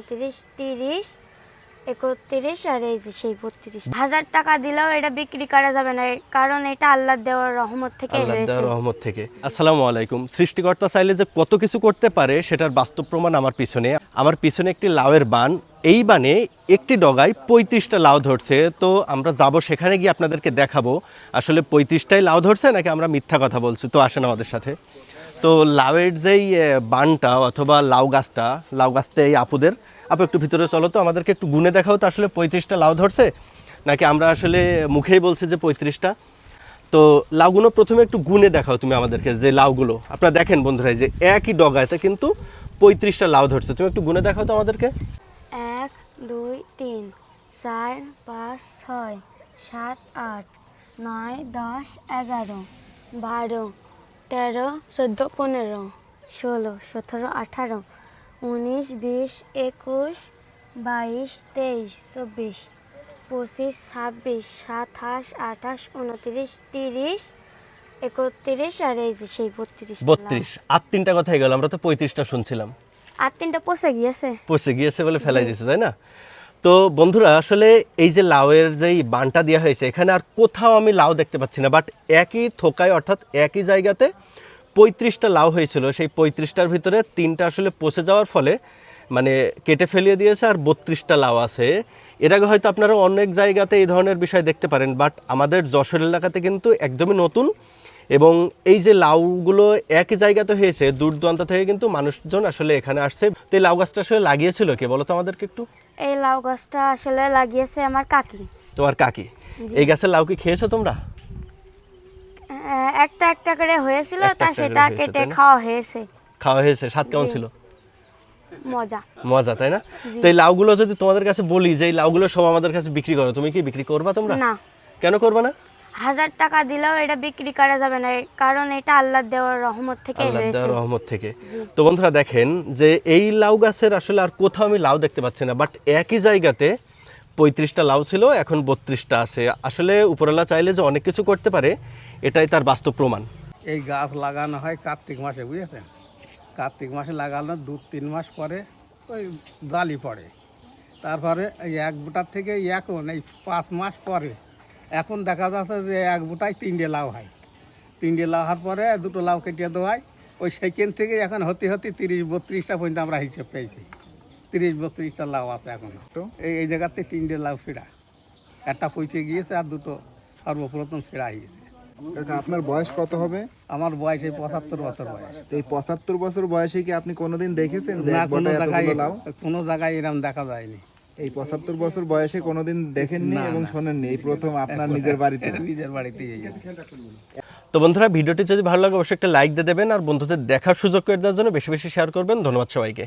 উনত্রিশ তিরিশ একত্রিশ আর এই যে সেই বত্রিশ। হাজার টাকা দিলেও এটা বিক্রি করা যাবে না কারণ এটা আল্লাহ দেওয়ার রহমত থেকে দেওয়ার রহমত থেকে। আসসালামু আলাইকুম। সৃষ্টিকর্তা চাইলে যে কত কিছু করতে পারে সেটার বাস্তব প্রমাণ আমার পিছনে। আমার পিছনে একটি লাউয়ের বান। এই বানে একটি ডগায় পঁয়ত্রিশটা লাউ ধরছে। তো আমরা যাব সেখানে গিয়ে আপনাদেরকে দেখাবো। আসলে পঁয়ত্রিশটাই লাউ ধরছে নাকি আমরা মিথ্যা কথা বলছি? তো আসেন আমাদের সাথে। তো লাউয়ের যেই বানটা অথবা লাউ গাছটা লাউ গাছটা এই আপুদের আপু, একটু ভিতরে চলো তো, আমাদেরকে একটু গুনে দেখাও তো আসলে পঁয়ত্রিশটা লাউ ধরছে, নাকি আমরা আসলে মুখেই বলছি যে পঁয়ত্রিশটা? তো লাউগুলো প্রথমে একটু গুনে দেখাও তুমি আমাদেরকে যে লাউগুলো। আপনারা দেখেন বন্ধুরা যে একই ডগাতে কিন্তু পঁয়ত্রিশটা লাউ ধরছে। তুমি একটু গুনে দেখাও তো আমাদেরকে। এক, দুই, তিন, চার, পাঁচ, ছয়, সাত, আট, নয়, দশ, এগারো, বারো, তেরো, চোদ্দ, পনেরো, ষোলো, সতেরো, আঠারো উনিশ বিশ একুশ বাইশ তেইশ চব্বিশ পঁচিশ ছাব্বিশ সাতাশ আঠাশ উনত্রিশ তিরিশ একত্রিশ আর এই যে সেই বত্রিশ বত্রিশ। আর তিনটা কথাই গেল আমরা তো পঁয়ত্রিশটা শুনছিলাম। আর তিনটা পচে গিয়েছে। পচে গিয়েছে বলে ফেলাই দিয়েছে তাই না? তো বন্ধুরা আসলে এই যে লাউয়ের যেই বানটা দেওয়া হয়েছে এখানে আর কোথাও আমি লাউ দেখতে পাচ্ছি না বাট একই থোকায় অর্থাৎ একই জায়গাতে পঁয়ত্রিশটা লাউ হয়েছিল। সেই পঁয়ত্রিশটার ভিতরে তিনটা আসলে পচে যাওয়ার ফলে মানে কেটে ফেলিয়ে দিয়েছে আর বত্রিশটা লাউ আছে। এর আগে হয়তো আপনারা অনেক জায়গাতে এই ধরনের বিষয় দেখতে পারেন বাট আমাদের যশোর এলাকাতে কিন্তু একদমই নতুন এবং এই যে লাউগুলো একই জায়গাতে হয়েছে দূর দূরান্ত থেকে কিন্তু মানুষজন আসলে এখানে আসছে। তো এই লাউ গাছটা আসলে লাগিয়েছিল কে? বলো তো আমাদেরকে একটু। এই লাউ গাছটা আসলে লাগিয়েছে আমার কাকি। তোমার কাকি। এই গাছের লাউ কি খেয়েছো তোমরা? একটা একটা করে হয়েছিল তা সেটা কেটে খাওয়া হয়েছে। খাওয়া হয়েছে স্বাদ কেমন ছিল? মজা। মজা তাই না? তো এই লাউগুলো যদি তোমাদের কাছে বলি যে এই লাউগুলো সব আমাদের কাছে বিক্রি করো তুমি কি বিক্রি করবা তোমরা? না। কেন করবা না? হাজার টাকা দিলেও এটা বিক্রি করা যাবে না কারণ এটা আল্লাহ দেওয়ার রহমত থেকে আল্লাহ দেওয়ার রহমত থেকে। তো বন্ধুরা দেখেন যে এই লাউ গাছের আসলে আর কোথাও আমি লাউ দেখতে পাচ্ছি না বাট একই জায়গাতে পঁয়ত্রিশটা লাউ ছিল এখন বত্রিশটা আছে। আসলে উপরওয়ালা চাইলে যে অনেক কিছু করতে পারে এটাই তার বাস্তব প্রমাণ। এই গাছ লাগানো হয় কার্তিক মাসে, বুঝেছেন? কার্তিক মাসে লাগানো দু তিন মাস পরে ওই ডালি পড়ে। তারপরে এক বুটার থেকে এখন, এই পাঁচ মাস পরে, এখন দেখা যাচ্ছে যে এক বুটায় তিনটে লাউ হয়। তিনটে লাউ হওয়ার পরে দুটো লাউ কেটে দেওয়া হয় ওই সেকেন্ড থেকে এখন হতে হতে তিরিশ বত্রিশটা পর্যন্ত আমরা হিসেব পেয়েছি। তিরিশ বত্রিশটা লাউ আছে এখন। এই এই জায়গাতে তিনটে লাউ ফেরা। একটা পৌঁছে গিয়েছে আর দুটো সর্বপ্রথম ফেরা গিয়েছে কাকা আপনার বয়স কত হবে? আমার বয়স এই পঁচাত্তর বছর বয়স। তো এই পঁচাত্তর বছর বয়সে কি আপনি কোনোদিন দেখেছেন যে না কোনো জায়গায় কোনো জায়গায় এরকম দেখা যায়নি। এই পঁচাত্তর বছর বয়সে কোনোদিন দেখেননি এবং। শোনেননি? এই প্রথম আপনার নিজের বাড়িতে? নিজের বাড়িতে। তো বন্ধুরা ভিডিওটি যদি ভালো লাগে অবশ্যই একটা লাইক দিয়ে দেবেন আর বন্ধুদের দেখার সুযোগ করে দেওয়ার জন্য বেশি বেশি শেয়ার করবেন। ধন্যবাদ সবাইকে।